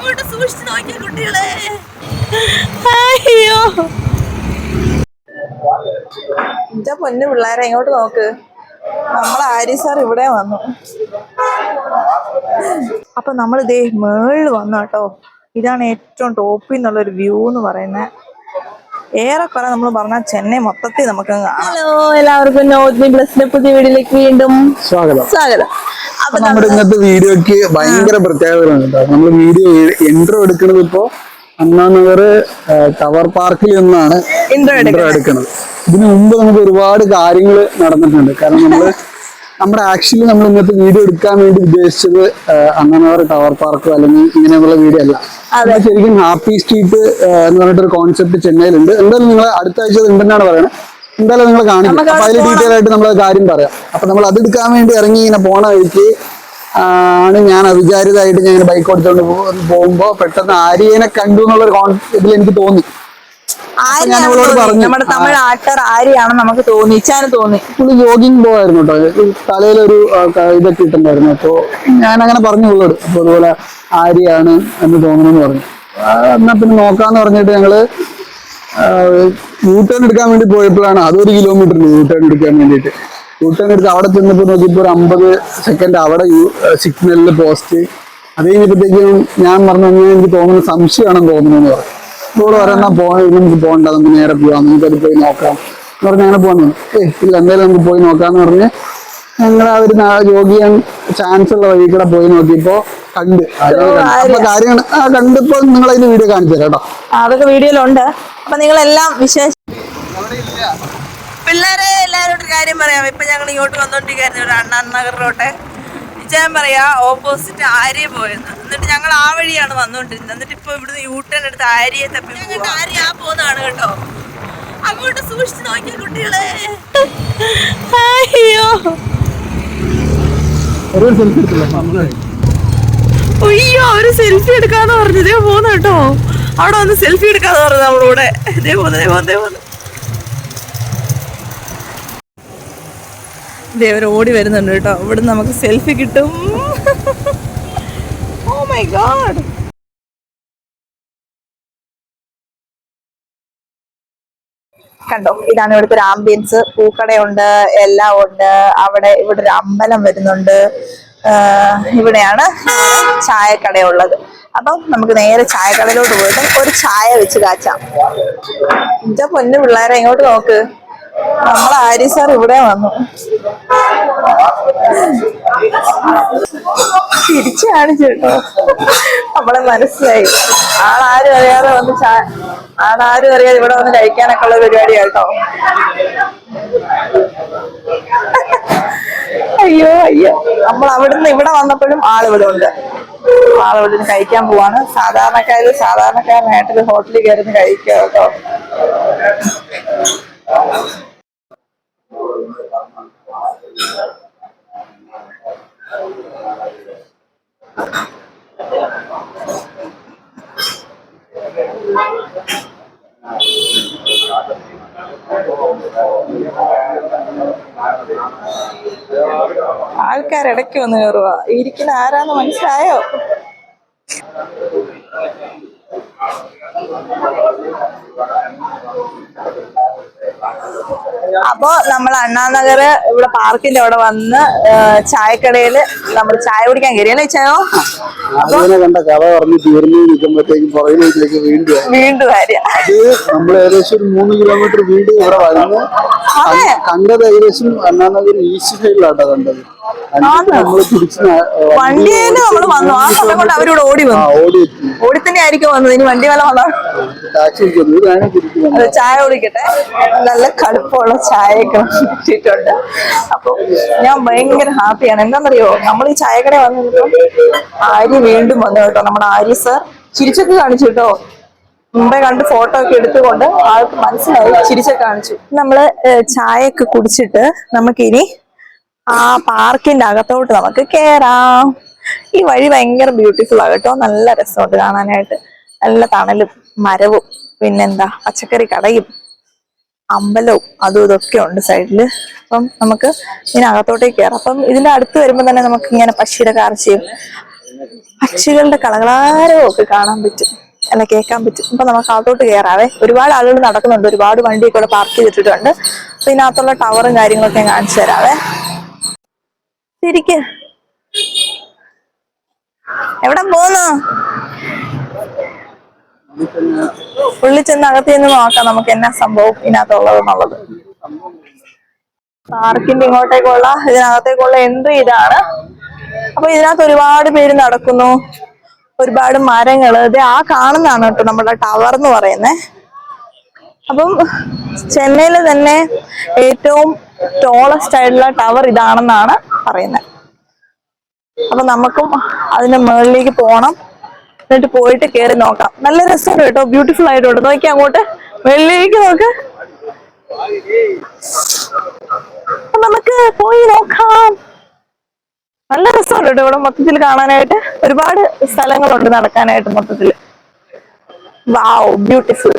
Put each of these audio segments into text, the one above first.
അങ്ങോട്ട് സൂക്ഷിച്ചു നോക്കിയ കുട്ടികളെ. അയ്യോ. എന്റെ പൊന്നു പിള്ളേരെ ഇങ്ങോട്ട് നോക്ക്. നമ്മളെ ആര്യ സാർ ഇവിടെ വന്നു. അപ്പൊ നമ്മൾ ഇതേ മേളിൽ വന്നു കേട്ടോ. ഇതാണ് ഏറ്റവും ടോപ്പിൽ നിന്നുള്ള ഒരു വ്യൂ എന്ന് പറയുന്നത് ഏറെക്കുറെ നമ്മൾ പറഞ്ഞാൽ ചെന്നൈ മൊത്തത്തിൽ നമുക്ക് ഹലോ എല്ലാവർക്കും പ്ലസിന്റെ പുതിയ വീടിലേക്ക് വീണ്ടും സ്വാഗതം. സ്വാഗതം. നമ്മുടെ ഇന്നത്തെ വീഡിയോക്ക് ഭയങ്കര പ്രത്യേകതയാണ് കേട്ടോ. നമ്മൾ വീഡിയോ ഇൻട്രോ എടുക്കുന്നത് ഇപ്പോ അണ്ണാനഗർ ടവർ പാർക്കിൽ നിന്നാണ് എൻട്രോ എടുക്കുന്നത്. ഇതിനു മുമ്പ് നമുക്ക് ഒരുപാട് കാര്യങ്ങൾ നടന്നിട്ടുണ്ട്. കാരണം നമ്മൾ നമ്മുടെ ആക്ച്വലി നമ്മൾ ഇന്നത്തെ വീഡിയോ എടുക്കാൻ വേണ്ടി ഉദ്ദേശിച്ചത് അണ്ണാനഗർ ടവർ പാർക്കോ അല്ലെങ്കിൽ ഇങ്ങനെയുള്ള വീഡിയോ അല്ല. അതെ. ശരിക്കും ഹാപ്പി സ്ട്രീറ്റ് എന്ന് പറഞ്ഞിട്ടൊരു കോൺസെപ്റ്റ് ചെന്നൈയിലുണ്ട്. എന്തായാലും നിങ്ങൾ അടുത്ത ആഴ്ച ഉണ്ടെന്നാണ് പറയുന്നത്. എന്തായാലും നിങ്ങൾ കാണിക്കും. അപ്പൊ അതിൽ ഡീറ്റെയിൽ ആയിട്ട് നമ്മൾ കാര്യം പറയാം. അപ്പൊ നമ്മൾ അത് എടുക്കാൻ വേണ്ടി ഇറങ്ങി ഇങ്ങനെ പോണ വഴിക്ക് ആണ്. ഞാൻ അവിചാരിതമായിട്ട് ഞാൻ ബൈക്ക് ഓടിച്ചോണ്ട് പോകുമ്പോ പെട്ടെന്ന് ആര്യനെ കണ്ടു എന്നുള്ളൊരു ഒരു ഇതിൽ എനിക്ക് തോന്നി. നമ്മുടെ തമിഴ് ആക്ടർ ആര്യാണ് നമുക്ക് തോന്നി. ഇച്ചാന് തോന്നി. പുള്ളി ജോഗിങ് പോവായിരുന്നു കേട്ടോ തലയിലൊരു ഇതൊക്കെ ഇട്ടുണ്ടായിരുന്നു അപ്പോ ഞാൻ അങ്ങനെ പറഞ്ഞു ഉള്ളോട് അപ്പൊ അതുപോലെ ആര്യാണ് എന്ന് തോന്നുന്നു പറഞ്ഞു. എന്നാ പിന്നെ നോക്കാന്ന് പറഞ്ഞിട്ട് ഞങ്ങൾ യൂ ടേൺ എടുക്കാൻ വേണ്ടി പോയപ്പോഴാണ് അതൊരു കിലോമീറ്റർ യൂ ടേൺ എടുക്കാൻ വേണ്ടിയിട്ട്. ടേൺ എടുത്ത് അവിടെ ചെന്നപ്പോൾ നോക്കിയപ്പോൾ ഒരു അമ്പത് സെക്കൻഡ് അവിടെ സിഗ്നലിൽ പോസ്റ്റ് അത് കഴിഞ്ഞപ്പോഴത്തേക്കും ഞാൻ പറഞ്ഞു കഴിഞ്ഞാൽ എനിക്ക് തോന്നുന്നു സംശയമാണെന്ന് തോന്നുന്നു എന്ന് പറഞ്ഞു. ഇവിടെ ഒരെണ്ണ പോയി നമുക്ക് പോകണ്ട നമുക്ക് നേരെ പോവാം നമുക്കത് പോയി നോക്കാം എന്ന് പറഞ്ഞ് അങ്ങനെ പോകാൻ ഏ ഇല്ല എന്തായാലും നമുക്ക് പോയി നോക്കാന്ന് പറഞ്ഞ് ഞങ്ങൾ ആ ഒരു നാ- ചാൻസ് ഉള്ള വഴി കൂടെ പോയി നോക്കിയപ്പോ കണ്ട്. കാര്യമാണ് ആ കണ്ടിപ്പോ നിങ്ങൾ അതിന്റെ വീഡിയോ കാണിച്ചു തരാം കേട്ടോ. അതൊക്കെ വീഡിയോയിലുണ്ട് അപ്പൊ നിങ്ങളെല്ലാം വിശേഷ പിള്ളേരെ എല്ലാവരോടും ഒരു കാര്യം പറയാം. ഇപ്പൊ ഞങ്ങൾ ഇങ്ങോട്ട് വന്നോണ്ടിരിക്കുന്നു ഒരു അണ്ണാൻ നഗറിലോട്ടെ. ഞാൻ പറയാ ഓപ്പോസിറ്റ് ആര്യ പോയെന്ന്. എന്നിട്ട് ഞങ്ങൾ ആ വഴിയാണ് വന്നുകൊണ്ടിരുന്നത് എന്നിട്ട് ഇപ്പൊ ഇവിടുന്ന് യൂട്ടേൺ എടുത്ത് ആര്യയെ തപ്പി ഞങ്ങൾക്ക് ആര്യ ആ പോകുന്നതാണ് കേട്ടോ. അങ്ങോട്ട് സൂക്ഷിച്ചു നോക്കിയ കുട്ടികളെ. അയ്യോ. അയ്യോ ഒരു സെൽഫി എടുക്കാന്ന് പറഞ്ഞു ഇതേ പോന്നു കേട്ടോ. അവിടെ വന്ന് സെൽഫി എടുക്കാന്ന് പറഞ്ഞു നമ്മളിവിടെ. ഇതേ പോന്നു ഇതേ പോന്നു ഇതേ പോന്നു. ദേ അവർ ഓടി വരുന്നുണ്ട് കേട്ടോ. ഇവിടെ നമുക്ക് സെൽഫി കിട്ടും. ഓ മൈ ഗാഡ് കണ്ടോ? ഇതാണ് ഇവിടുത്തെ ഒരു ആംബിയൻസ് പൂക്കടയുണ്ട് എല്ലാം ഉണ്ട്. അവിടെ ഇവിടെ ഒരു അമ്പലം വരുന്നുണ്ട്. ഇവിടെയാണ് ചായക്കടയുള്ളത്. അപ്പം നമുക്ക് നേരെ ചായക്കടയിലോട്ട് പോയിട്ട് ഒരു ചായ വെച്ച് കാച്ചാം. എന്റെ പൊന്നു പിള്ളേരെ ഇങ്ങോട്ട് നോക്ക്. നമ്മളെ ആര്യ സാർ ഇവിടെ വന്നു. തിരിച്ചു കാണിച്ചു കേട്ടോ നമ്മളെ മനസ്സിലായി. ആളാരും അറിയാതെ വന്ന് ആളാരും അറിയാതെ ഇവിടെ വന്ന് കഴിക്കാനൊക്കെ ഉള്ള പരിപാടി കേട്ടോ അയ്യോ അയ്യോ. നമ്മൾ അവിടുന്ന് ഇവിടെ വന്നപ്പോഴും ആളിവിടെ ഉണ്ട്. ആളിവിടെ നിന്ന് കഴിക്കാൻ പോവാണ്. സാധാരണക്കാര് സാധാരണക്കാരനായിട്ടൊരു ഹോട്ടലിൽ കയറുന്ന കഴിക്കുക കേട്ടോ. ആൾക്കാർ ഇടയ്ക്ക് വന്ന് കയറുക ഇരിക്കുന്ന ആരാന്ന് മനസ്സിലായോ? അപ്പോ നമ്മൾ അണ്ണാനഗർ ഇവിടെ പാർക്കിന്റെ അവിടെ വന്ന് ചായക്കടയിൽ നമ്മൾ ചായ കുടിക്കാൻ കയറിയല്ലേ ചായോ? ആര്യനെ കണ്ട കഥ പറഞ്ഞ് തീർന്നു നിൽക്കുമ്പോഴത്തേക്കും പുറകിലേക്ക് വീണ്ടും. വീണ്ടും അത് നമ്മൾ ഏകദേശം ഒരു മൂന്ന് കിലോമീറ്റർ വീണ്ടും ഇവിടെ വന്ന്. കണ്ടത് ഏകദേശം അണ്ണാനഗർ ഈസ്റ്റ് സൈഡിലാട്ടോ കണ്ടത്. വണ്ടിയിൽ നമ്മൾ വന്നു. ആ സമയം കൊണ്ട് അവരിവിടെ ഓടി വന്നു. ഓടി ഓടി തന്നെ ആയിരിക്കും വന്നത്. ഇനി വണ്ടി വല്ല വന്നോ അത് ചായ കുടിക്കട്ടെ. നല്ല കടുപ്പമുള്ള ചായയൊക്കെ കിട്ടിയിട്ടുണ്ട്. അപ്പൊ ഞാൻ ഭയങ്കര ഹാപ്പിയാണ്. എന്താണെന്നറിയോ നമ്മൾ ഈ ചായക്കട വന്നിട്ട് ആര്യ വീണ്ടും വന്നു കേട്ടോ. നമ്മുടെ ആര്യ സർ ചിരിച്ചൊക്കെ കാണിച്ചു കേട്ടോ. മുമ്പേ കണ്ട് ഫോട്ടോ ഒക്കെ എടുത്തുകൊണ്ട് ആൾക്ക് മനസ്സിലായി ചിരിച്ചൊക്കെ കാണിച്ചു. നമ്മൾ ചായ ചായയൊക്കെ കുടിച്ചിട്ട് നമുക്കിനി ആ പാർക്കിന്റെ അകത്തോട്ട് നമുക്ക് കേറാം. ഈ വഴി ഭയങ്കര ബ്യൂട്ടിഫുൾ ആണ് കേട്ടോ. നല്ല രസമുണ്ട് കാണാനായിട്ട്. നല്ല തണലും മരവും പിന്നെന്താ പച്ചക്കറി കടയും അമ്പലവും അതും ഇതൊക്കെ ഉണ്ട് സൈഡിൽ അപ്പം നമുക്ക് ഇതിനകത്തോട്ടേക്ക് കയറാം അപ്പം ഇതിന്റെ അടുത്ത് വരുമ്പോൾ തന്നെ നമുക്ക് ഇങ്ങനെ പക്ഷിയുടെ കാർച്ചയും പക്ഷികളുടെ കളകളാരവും ഒക്കെ കാണാൻ പറ്റും. അല്ല കേൾക്കാൻ പറ്റും. അപ്പൊ നമുക്ക് അകത്തോട്ട് കയറാവേ ഒരുപാട് ആളുകൾ നടക്കുന്നുണ്ട്. ഒരുപാട് വണ്ടിയൊക്കെ ഇവിടെ പാർക്ക് ചെയ്തിട്ടുണ്ട് അപ്പൊ ഇതിനകത്തുള്ള ടവറും കാര്യങ്ങളൊക്കെ കാണിച്ചു തരാവേ. ശരിക്ക് എവിടെ പോന്നു ഉള്ളിൽ ചെന്ന് അകത്ത് ചെന്ന് നോക്കാം. നമുക്ക് എന്നാ സംഭവം ഇതിനകത്തുള്ളത് എന്നുള്ളത് പാർക്കിന്റെ ഇങ്ങോട്ടേക്കുള്ള ഇതിനകത്തേക്കുള്ള എൻട്രി ഇതാണ്. അപ്പൊ ഇതിനകത്ത് ഒരുപാട് പേര് നടക്കുന്നു. ഒരുപാട് മരങ്ങൾ. ഇത് ആ കാണുന്നതാണ് കേട്ടോ നമ്മുടെ ടവർ എന്ന് പറയുന്നത് അപ്പം ചെന്നൈയിലെ തന്നെ ഏറ്റവും ടോളസ്റ്റ് ആയിട്ടുള്ള ടവർ ഇതാണെന്നാണ് പറയുന്നത് അപ്പൊ നമുക്കും അതിന്റെ മുകളിലേക്ക് പോകണം എന്നിട്ട് പോയിട്ട് കയറി നോക്കാം. നല്ല രസമാണ് കേട്ടോ. ബ്യൂട്ടിഫുൾ ആയിട്ടുണ്ട്. നോക്കി അങ്ങോട്ട്. മുകളിലേക്ക് നോക്ക്. നമുക്ക് പോയി നോക്കാം. നല്ല രസമുണ്ട് കേട്ടോ ഇവിടെ മൊത്തത്തിൽ കാണാനായിട്ട്. ഒരുപാട് സ്ഥലങ്ങളുണ്ട് നടക്കാനായിട്ട് മൊത്തത്തിൽ വാവ് ബ്യൂട്ടിഫുൾ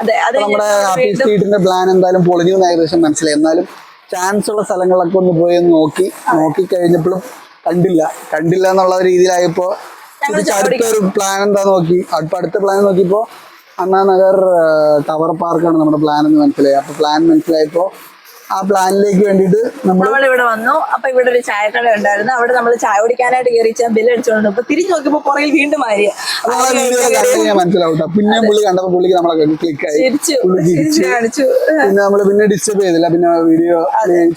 അതെ നമ്മുടെ ഹാപ്പി സ്ട്രീറ്റിന്റെ പ്ലാൻ എന്തായാലും പൊളിഞ്ഞു ഏകദേശം മനസ്സിലായി. എന്നാലും ചാൻസ് ഉള്ള സ്ഥലങ്ങളൊക്കെ ഒന്ന് പോയി നോക്കി. നോക്കി കഴിഞ്ഞപ്പോഴും കണ്ടില്ല. കണ്ടില്ല എന്നുള്ള രീതിയിലായപ്പോ തിരിച്ച് അടുത്തൊരു പ്ലാൻ എന്താ നോക്കി. അപ്പൊ അടുത്ത പ്ലാൻ നോക്കിയപ്പോ അണ്ണാ നഗർ ടവർ പാർക്കാണ് നമ്മുടെ പ്ലാൻ എന്ന് മനസ്സിലായി. അപ്പൊ പ്ലാൻ മനസ്സിലായപ്പോ ആ പ്ലാനിലേക്ക് വേണ്ടിട്ട് നമ്മൾ ഇവിടെ വന്നു. അപ്പൊ ഇവിടെ ഒരു ചായക്കട ഉണ്ടായിരുന്നു. അവിടെ നമ്മൾ ചായ കുടിക്കാനായിട്ട് കയറി ബില്ല് അടിച്ചോണ്ട് അപ്പൊ തിരിഞ്ഞു നോക്കിയപ്പോ പുറകിൽ വീണ്ടും മാറിയ മനസ്സിലാവട്ടോ. പിന്നെ പുള്ളി കണ്ടപ്പോ പുള്ളിക്ക് നമ്മളെ ക്ലിക്ക് ആയി. കാണിച്ചു. പിന്നെ നമ്മൾ പിന്നെ ഡിസ്റ്റർബ് ചെയ്തില്ല. പിന്നെ വീഡിയോ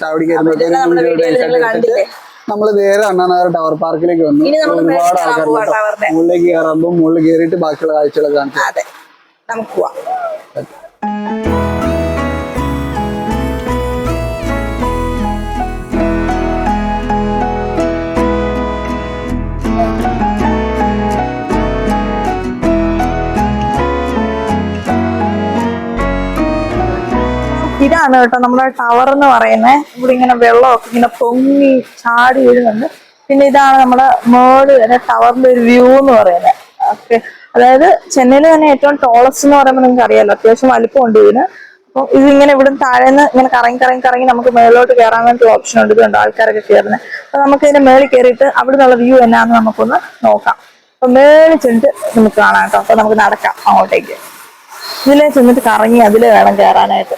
ചായ നമ്മുടെ നമ്മൾ നേരെ അണ്ണാനഗർ ടവർ പാർക്കിലേക്ക് വന്നു. ഒരുപാട് ആൾക്കാരുണ്ട്. മുകളിലേക്ക് കയറുമ്പോൾ മുകളിൽ കയറിയിട്ട് ബാക്കിയുള്ള കാഴ്ചകളൊക്കെ കാണിച്ചു നമുക്ക് പോവാം. ഇതാണ് കേട്ടോ നമ്മുടെ ടവർ എന്ന് പറയുന്നത് ഇവിടെ ഇങ്ങനെ വെള്ളമൊക്കെ ഇങ്ങനെ പൊങ്ങി ചാടി വീഴുന്നുണ്ട്. പിന്നെ ഇതാണ് നമ്മുടെ മേൾ വരെ ടവറിന്റെ ഒരു വ്യൂ എന്ന് പറയുന്നത് ഓക്കെ. അതായത് ചെന്നൈയിൽ തന്നെ ഏറ്റവും ടോളസ്റ്റ് എന്ന് പറയുമ്പോൾ നിങ്ങൾക്ക് അറിയാലോ. അത്യാവശ്യം വലിപ്പമുണ്ട് ഇതിന്. അപ്പോൾ ഇതിങ്ങനെ ഇവിടെ താഴേന്ന് ഇങ്ങനെ കറങ്ങി കറങ്ങി കറങ്ങി നമുക്ക് മേളിലോട്ട് കയറാൻ വേണ്ടി ഓപ്ഷൻ ഉണ്ട്. ഇതുണ്ട് ആൾക്കാരൊക്കെ കയറുന്നത് അപ്പൊ നമുക്ക് ഇതിന്റെ മേളിൽ കയറിയിട്ട് അവിടെ നിന്നുള്ള വ്യൂ എന്നാന്ന് നമുക്കൊന്ന് നോക്കാം. അപ്പൊ മേളിൽ ചെന്നിട്ട് നമുക്ക് കാണാം കേട്ടോ. അപ്പൊ നമുക്ക് നടക്കാം അങ്ങോട്ടേക്ക്. ഇതിലെ ചെന്നിട്ട് കറങ്ങി അതിലെ വേണം കയറാനായിട്ട്.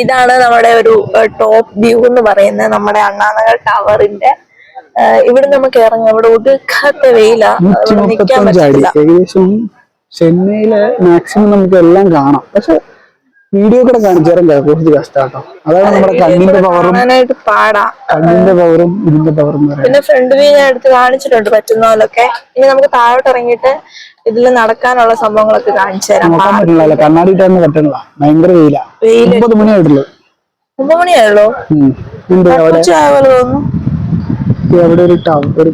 ഇതാണ് നമ്മുടെ ഒരു ടോപ്പ് വ്യൂ എന്ന് പറയുന്നത് നമ്മുടെ അണ്ണാനഗർ ടവറിന്റെ ഇവിടെ നമുക്ക് ഇറങ്ങാം. ഇവിടെ ഒടുക്കാത്ത വെയിലാ. നൂറ്റി ഇവിടെ നിൽക്കാൻ മുപ്പത്തഞ്ച് അടി. പറ്റില്ല ഏകദേശം ചെന്നൈയിലെ മാക്സിമം നമുക്ക് എല്ലാം കാണാം. പക്ഷെ വീഡിയോ കൂടെ കാണിച്ചു തരാൻ കുറച്ച് കഷ്ടാട്ടോ. അതാണ് നമ്മുടെ കണ്ണിന്റെ പവറും കണ്ണിന്റെ പവറും ഇതിന്റെ പവറും പിന്നെ ഫ്രണ്ട് വ്യൂ ഞാൻ എടുത്ത് കാണിച്ചിട്ടുണ്ട് പറ്റുന്ന പോലൊക്കെ. ഇനി നമുക്ക് താഴോട്ട് ഇറങ്ങിയിട്ട് ഇതിൽ നടക്കാനുള്ള സംഭവങ്ങളൊക്കെ കാണിച്ചു തരാം. നോക്കാൻ പറ്റില്ല കണ്ണാടി ഇട്ടാന്ന് പറ്റണില്ല ഭയങ്കര വെയിലാ. ഒമ്പത് മണിയായിട്ടുള്ളൂ ഒമ്പത് മണിയായുള്ളൂ തോന്നുന്നു. അവിടെ ഒരു ഒരു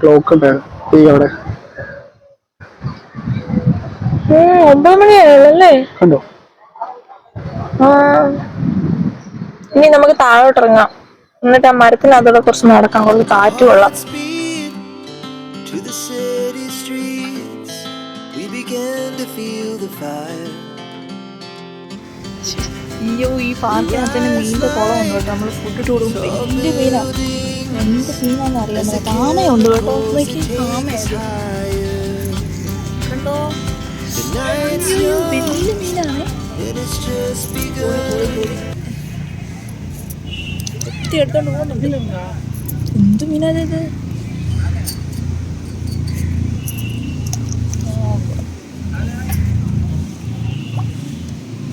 ക്ലോക്ക് ഉണ്ടായിരുന്നു. ഈ അവിടെ. ഉം, ഒമ്പത് മണിയായുള്ളൂ അല്ലേ? കണ്ടോ. ഇനി നമുക്ക് താഴോട്ട് ഇറങ്ങാം എന്നിട്ട് ആ മരത്തിനകത്തൂടെ കുറച്ച് നടക്കാം. കുറച്ച് കാറ്റ് കൊള്ളാം. അയ്യോ ഈ പാർക്കിനകത്തന്നെ മീനിന്റെ കുളം ഉണ്ട് കേട്ടോ. നമ്മൾ ഫുഡ് ഇട്ട് കൊടുക്കും വലിയ മീനാ എന്ത് മീനാന്ന് അറിയാൻ താമയുണ്ട് കേട്ടോ. young വലിയ മീനാണ്. കുത്തി എടുത്തോണ്ട് പോകുന്നുണ്ട്. എന്ത് മീനാ ഇത്?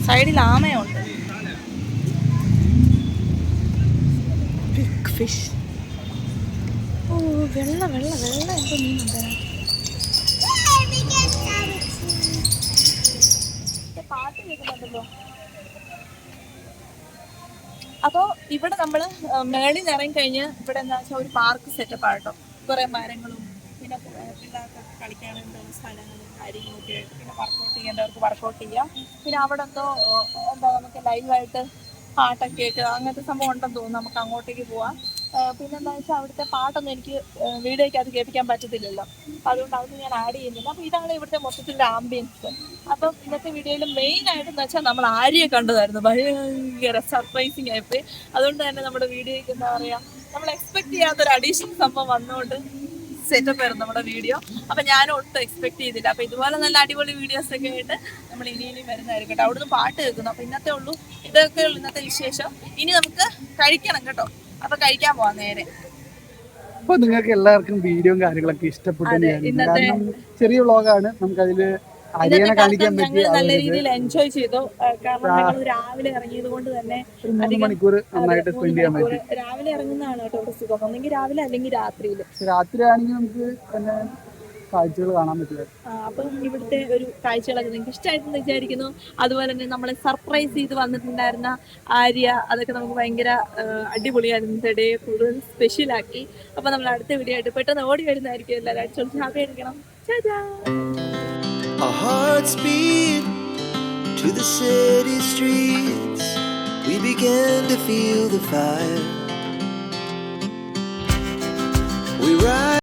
സൈഡിൽ ആമയുണ്ട്. ബിഗ് ഫിഷ് ഓ വെള്ള വെള്ള വെള്ള എന്തോ മീനുണ്ട്. പാട്ട് കേൾക്കുന്നുണ്ടല്ലോ. അപ്പോ ഇവിടെ നമ്മൾ മേളിൽ നിന്ന് ഇറങ്ങി കഴിഞ്ഞ് ഇവിടെ എന്താ വെച്ചാൽ ഒരു പാർക്ക് സെറ്റപ്പ് ആട്ടോ. കുറെ മരങ്ങളും പിന്നെ പിള്ളേർക്ക് കളിക്കാനുള്ള സ്ഥലങ്ങളും കാര്യങ്ങളൊക്കെ ആയിട്ട് പിന്നെ വർക്കൗട്ട് ചെയ്യേണ്ടവർക്ക് വർക്കൗട്ട് ചെയ്യാം. പിന്നെ അവിടെ എന്തോ എന്താ നമുക്ക് ലൈവായിട്ട് പാട്ടൊക്കെ കേൾക്കുക അങ്ങനത്തെ സംഭവം ഉണ്ടെന്ന് തോന്നുന്നു. നമുക്ക് അങ്ങോട്ടേക്ക് പോവാം. ഏഹ്, പിന്നെ എന്താ വെച്ചാൽ അവിടുത്തെ പാട്ടൊന്നും എനിക്ക് വീഡിയോയ്ക്ക് അത് കേൾപ്പിക്കാൻ പറ്റത്തില്ലല്ലോ. അതുകൊണ്ട് അതൊന്നും ഞാൻ ആഡ് ചെയ്യുന്നില്ല. അപ്പൊ ഇതാണ് ഇവിടുത്തെ മൊത്തത്തിലുള്ള ആംബിയൻസ് അപ്പം ഇന്നത്തെ വീഡിയോയിൽ മെയിൻ ആയിട്ടെന്ന് വെച്ചാൽ നമ്മൾ ആര്യെ കണ്ടതായിരുന്നു. ഭയങ്കര സർപ്രൈസിങ് ആയിപ്പോയി. അതുകൊണ്ട് തന്നെ നമ്മുടെ വീഡിയോയ്ക്ക് എന്താ പറയാ നമ്മൾ എക്സ്പെക്ട് ചെയ്യാത്തൊരു അഡീഷണൽ സംഭവം വന്നുകൊണ്ട് സെറ്റപ്പ് ആയിരുന്നു നമ്മുടെ വീഡിയോ അപ്പൊ ഞാൻ ഒട്ടും എക്സ്പെക്ട് ചെയ്തില്ല. അപ്പൊ ഇതുപോലെ നല്ല അടിപൊളി വീഡിയോസ് ഒക്കെ ആയിട്ട് നമ്മൾ ഇനി ഇനി വരുന്നതായിരിക്കും കേട്ടോ അവിടുന്ന് പാട്ട് കേൾക്കുന്നു. അപ്പൊ ഇന്നത്തെ ഉള്ളൂ. ഇതൊക്കെ ഉള്ളൂ ഇന്നത്തെ വിശേഷം. ഇനി നമുക്ക് കഴിക്കണം കേട്ടോ. അപ്പൊ കഴിക്കാൻ പോവാം നേരെ. അപ്പൊ നിങ്ങൾക്ക് എല്ലാവർക്കും വീഡിയോയും കാര്യങ്ങളൊക്കെ ഇഷ്ടപ്പെട്ടു കാരണം ചെറിയ വ്ളോഗാണ്. നമുക്ക് അതിൽ അരിയനെ കാണിക്കാൻ ഞങ്ങൾ നല്ല രീതിയിൽ എൻജോയ് ചെയ്തു. കാരണം ഞങ്ങൾ രാവിലെ ഇറങ്ങിയത് കൊണ്ട് തന്നെ മണിക്കൂർ നന്നായിട്ട് സ്പെൻഡ് ചെയ്യാൻ പറ്റി. രാവിലെ ഇറങ്ങുന്നതാണ് കേട്ടോ സുഖം. ഒന്നെങ്കിൽ രാവിലെ അല്ലെങ്കിൽ രാത്രിയിൽ രാത്രി ആണെങ്കിൽ നമുക്ക് കാഴ്ചകൾ കാണാൻ പറ്റില്ല അപ്പം ഇവിടുത്തെ ഒരു കാഴ്ചകളൊക്കെ നിങ്ങൾക്ക് ഇഷ്ടമായിട്ടെന്ന് വിചാരിക്കുന്നു അതുപോലെ തന്നെ നമ്മളെ സർപ്രൈസ് ചെയ്ത് വന്നിട്ടുണ്ടായിരുന്ന ആര്യ അതൊക്കെ നമുക്ക് ഭയങ്കര അടിപൊളിയായിരുന്നു ഇന്നത്തെ കൂടുതൽ സ്പെഷ്യൽ സ്പെഷ്യലാക്കി അപ്പം നമ്മൾ അടുത്ത വീഡിയോ ആയിട്ട് പെട്ടെന്ന് ഓടി വരുന്നതായിരിക്കും എല്ലാവരും ഹാപ്പി ആയിരിക്കണം ചാ Our hearts beat to the city streets. We began to feel the fire. We ride.